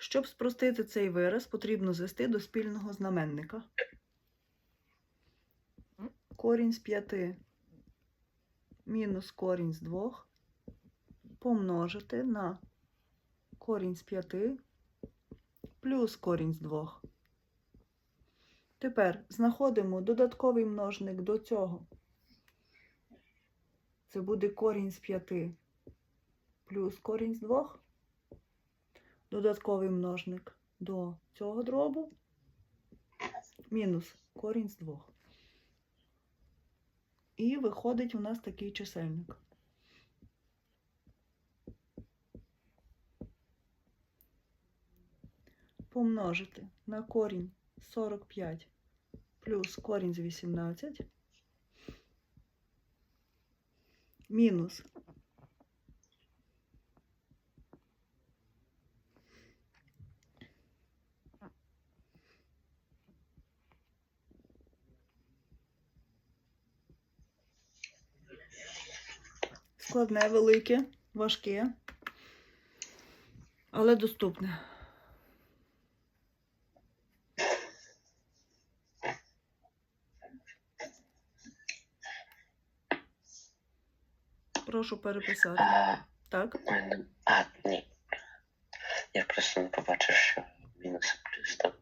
Щоб спростити цей вираз, потрібно звести до спільного знаменника. Корінь з 5 мінус корінь з 2 помножити на корінь з 5 плюс корінь з 2. Тепер знаходимо додатковий множник до цього. Це буде корінь з 5 плюс корінь з 2. Додатковий множник до цього дробу мінус корінь з 2. І виходить у нас такий чисельник. Помножити на корінь 45 плюс корінь з 18 мінус складне, велике, важке, але доступне. Прошу переписати. Так, а, ні. Я просто не побачив, що мінус плюс там.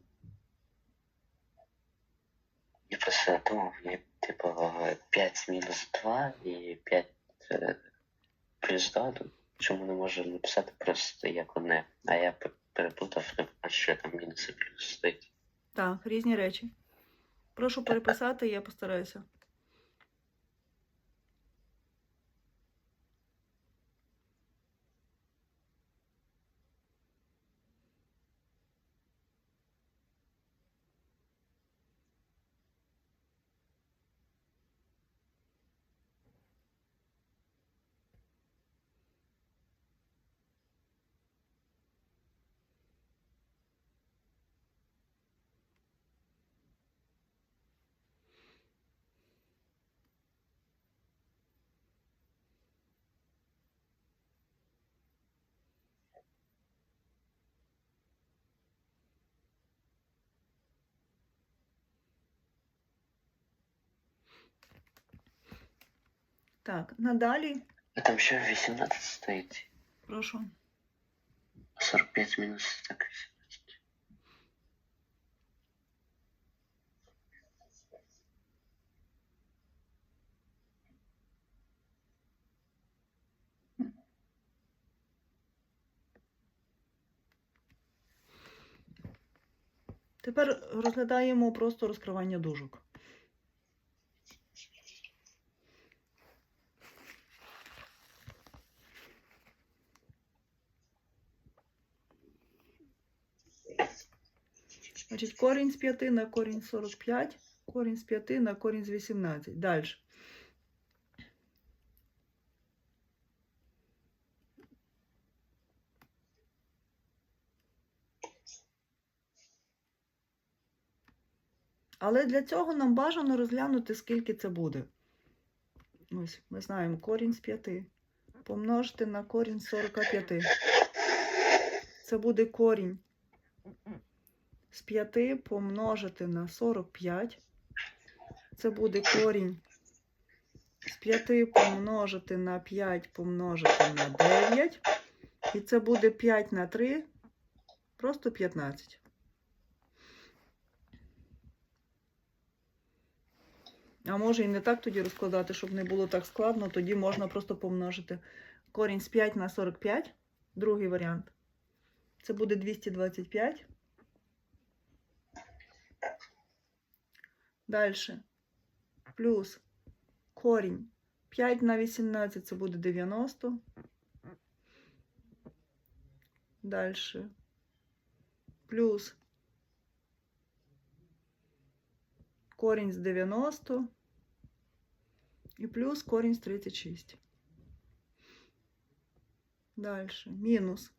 Я просто не думав, типу 5 мінус 2 і 5 плюс 2. то Чому не можу написати просто як одне, а я перепутав, не бачу, що там мінус і плюс стоїть. так, різні речі. Прошу переписати, я постараюся. Так, надалі, А там ще 18 стоїть. прошу. 45 мінус так 18. Тепер розглядаємо просто розкривання дужок. Значить, корінь з 5 на корінь 45, корінь з 5 на корінь з 18. Далі. Але для цього нам бажано розглянути, скільки це буде. Ось, ми знаємо корінь з 5. Помножити на корінь 45. Це буде корінь з 5 помножити на 45. Це буде корінь з 5 помножити на 5 помножити на 9. І це буде 5 на 3, просто 15. А може і не так тоді розкладати, щоб не було так складно, тоді можна просто помножити корінь з 5 на 45, другий варіант. Це буде 225. Далі. Плюс корінь 5 на 18 це буде 90. Далі. Плюс корінь з 90 і плюс корінь з 36. Далі. Мінус.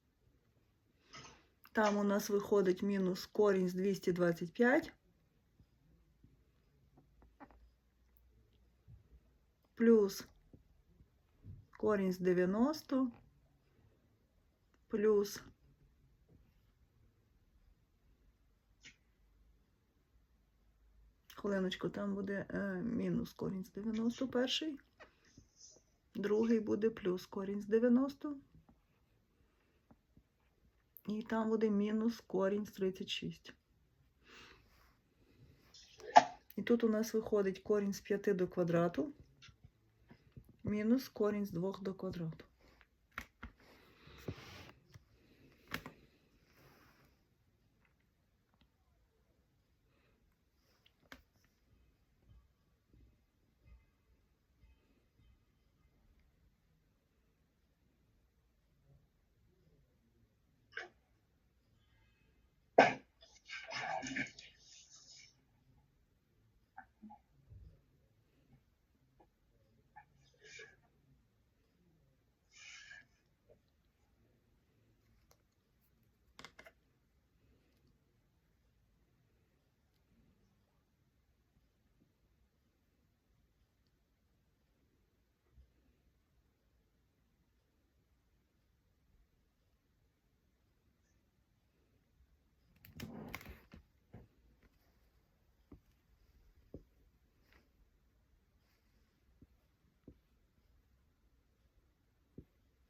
Там у нас виходить мінус корінь з 225. плюс корінь з 90 плюс хвилиночку, там буде е, мінус корінь з 90 перший, другий буде плюс корінь з 90, і там буде мінус корінь з 36. І тут у нас виходить корінь з 5 до квадрату. Мінус корінь з 2 до квадрату.